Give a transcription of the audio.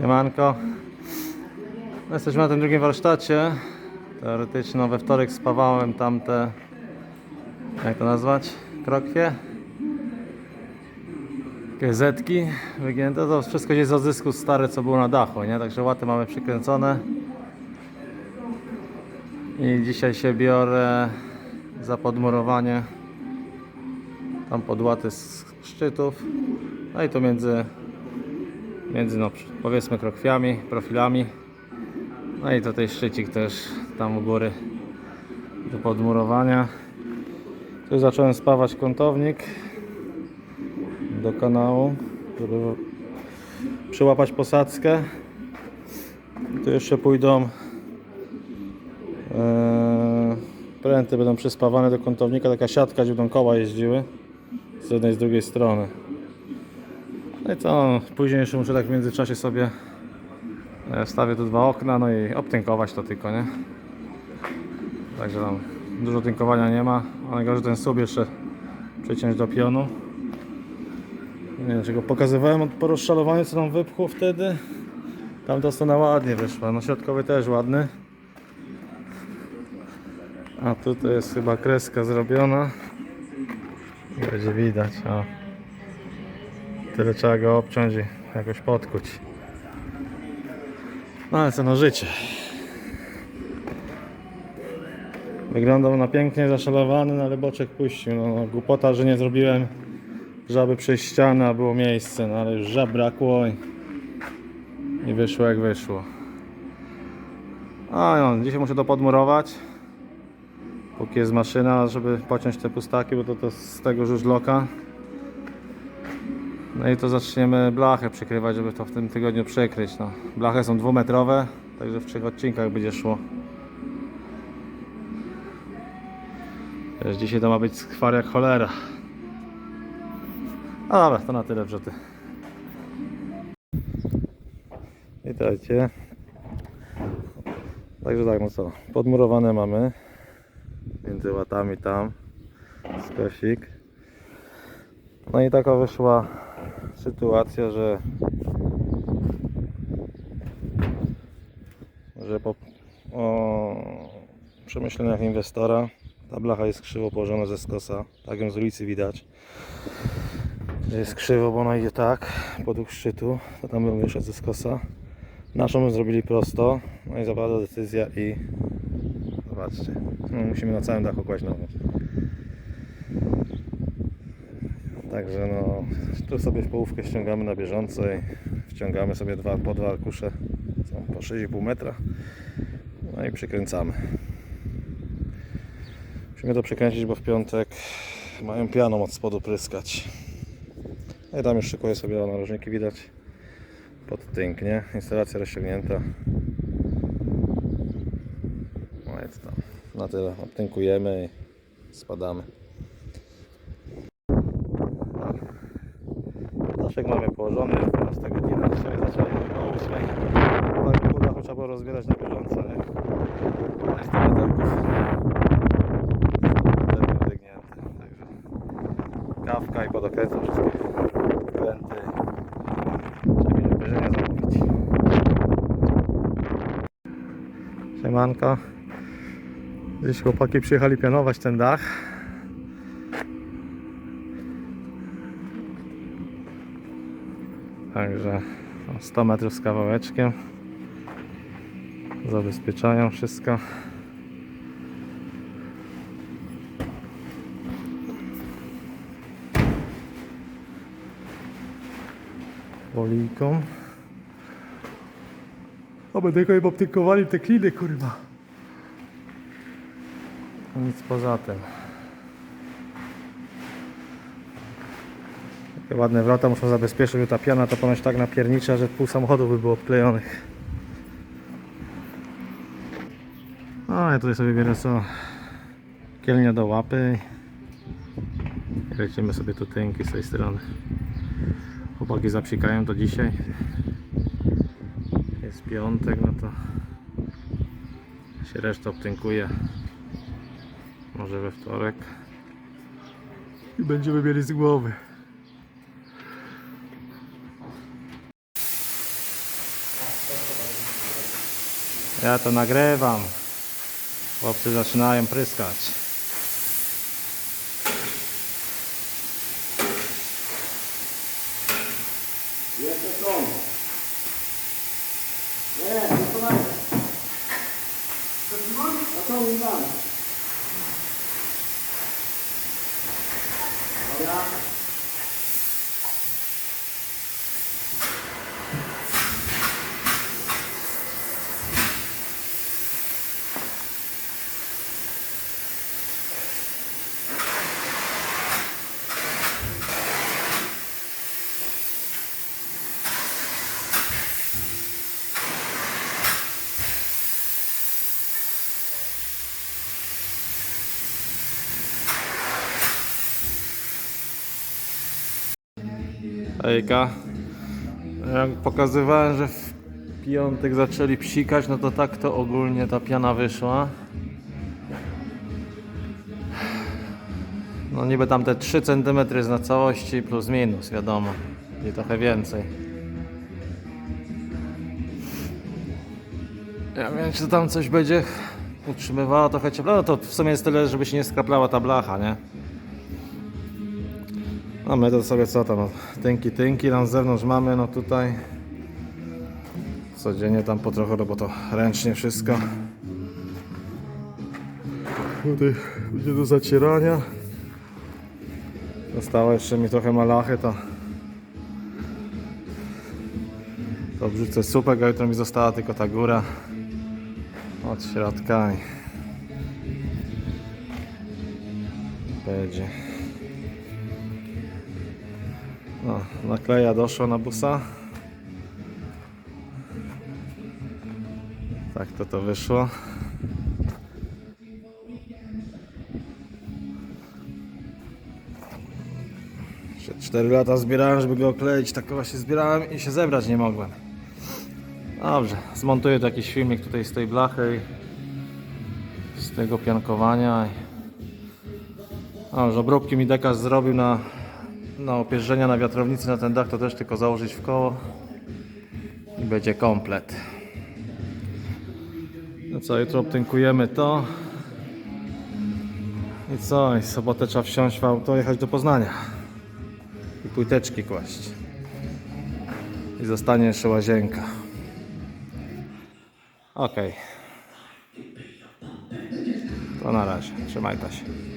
Siemanko. Jesteśmy na tym drugim warsztacie. Teoretycznie we wtorek spawałem tamte, jak to nazwać, krokwie. Takie zetki wygięte. To wszystko gdzieś z odzysku stare, co było na dachu, nie? Także łaty mamy przykręcone. I dzisiaj się biorę za podmurowanie tam podłaty z szczytów. No i tu między, między no, powiedzmy krokwiami, profilami. No i tutaj szczycik też tam u góry do podmurowania. Tu zacząłem spawać kątownik do kanału, żeby przyłapać posadzkę. Tu jeszcze pójdą Eee, pręty będą przyspawane do kątownika, taka siatka, gdzie będą koła jeździły z jednej i z drugiej strony. No i co, później jeszcze muszę tak w międzyczasie sobie e, wstawię tu dwa okna, no i obtynkować to tylko, nie? Także tam dużo tynkowania nie ma, ale gorzej ten sub jeszcze przeciąć do pionu. Nie wiem, czego pokazywałem po rozszalowaniu, co nam wypchło wtedy. Tam to strona ładnie wyszła, no środkowy też ładny. A tutaj jest chyba kreska zrobiona. Będzie widać, o. Tyle trzeba go obciąć i jakoś podkuć. No ale co no życie. Wyglądał na pięknie zaszalowany, no ale boczek puścił. No, no głupota, że nie zrobiłem żaby przez ścianę, a było miejsce, no ale już żab brakło i, i wyszło jak wyszło. A no, dzisiaj muszę to podmurować póki jest maszyna, żeby pociąć te pustaki, bo to, to z tego żużloka. No i to zaczniemy blachę przykrywać, żeby to w tym tygodniu przykryć. No. Blachy są dwumetrowe, także w trzech odcinkach będzie szło. Wiesz, dzisiaj to ma być skwar jak cholera. A dobra, to na tyle wrzuty. Witajcie. Także tak, no co, podmurowane mamy między łatami tam skosik no i taka wyszła sytuacja, że że po o, przemyśleniach inwestora ta blacha jest krzywo położona ze skosa tak ją z ulicy widać jest krzywo, bo ona idzie tak podług szczytu to tam bym wyszedł ze skosa naszą bym zrobili prosto no i zapadła decyzja i Zobaczcie. No, musimy na całym dachu kłaść nową. Także no, tu sobie w połówkę ściągamy na bieżąco i wciągamy sobie dwa, po dwa arkusze są po 6,5 metra. No i przykręcamy. Musimy to przykręcić, bo w piątek mają pianą od spodu pryskać. No i tam już szykuję sobie narożniki widać. Pod tynk, nie? Instalacja rozciągnięta. No jest tam. Na tyle. Obtynkujemy i spadamy. Daszek mamy położony, 15 godzina, dzisiaj zaczęli o 8. Tak po dachu trzeba było rozbierać na bieżąco, nie? No jest to meterków. 100 meterków wygnięte, także kawka i podokręcam wszystkie kręty. Trzeba będzie obejrzenia zamówić. Siemanko. Dziś chłopaki przyjechali pianować ten dach. Także o 100 metrów z kawałeczkiem. Zabezpieczają wszystko. Oliką. Oby tylko im obtykowali te kliny, kurwa. Nic poza tym. Ładne wrota muszą zabezpieczyć, bo ta piana to ponoć tak napiernicza, że pół samochodu by było obklejonych. No ja tutaj sobie biorę co kielnia do łapy lecimy sobie tu tynki z tej strony. Chłopaki zapsikają to dzisiaj. Jest piątek, no to się reszta obtynkuje. Może we wtorek. I będziemy mieli z głowy. Ja to nagrywam. Chłopcy zaczynają pryskać. Jeszcze stronę. Nie, nie pomagaj. A co mi dam? Dobra. Ejka. Jak pokazywałem, że w piątek zaczęli psikać, no to tak to ogólnie ta piana wyszła. No niby tam te 3 cm jest na całości plus minus, wiadomo. I trochę więcej. Ja wiem, czy tam coś będzie utrzymywało trochę ciepła. No to w sumie jest tyle, żeby się nie skraplała ta blacha, nie? No my to sobie co tam, tynki, tynki tam z zewnątrz mamy, no tutaj codziennie tam po trochę, to ręcznie wszystko. Tutaj będzie do zacierania. Zostało jeszcze mi trochę malachy, to to wrzucę supek, a jutro mi została tylko ta góra od środka i będzie. No, nakleja doszła na busa. Tak to to wyszło. Jeszcze 4 lata zbierałem, żeby go okleić, tak właśnie zbierałem i się zebrać nie mogłem. Dobrze, zmontuję tu jakiś filmik tutaj z tej blachy z tego piankowania. Dobrze, obróbki mi dekarz zrobił na na opierzenia na wiatrownicy na ten dach to też tylko założyć w koło i będzie komplet. No co, jutro obtynkujemy to. I co, i sobotę trzeba wsiąść w auto jechać do Poznania. I płyteczki kłaść. I zostanie jeszcze łazienka. Okej. To na razie. Trzymaj się.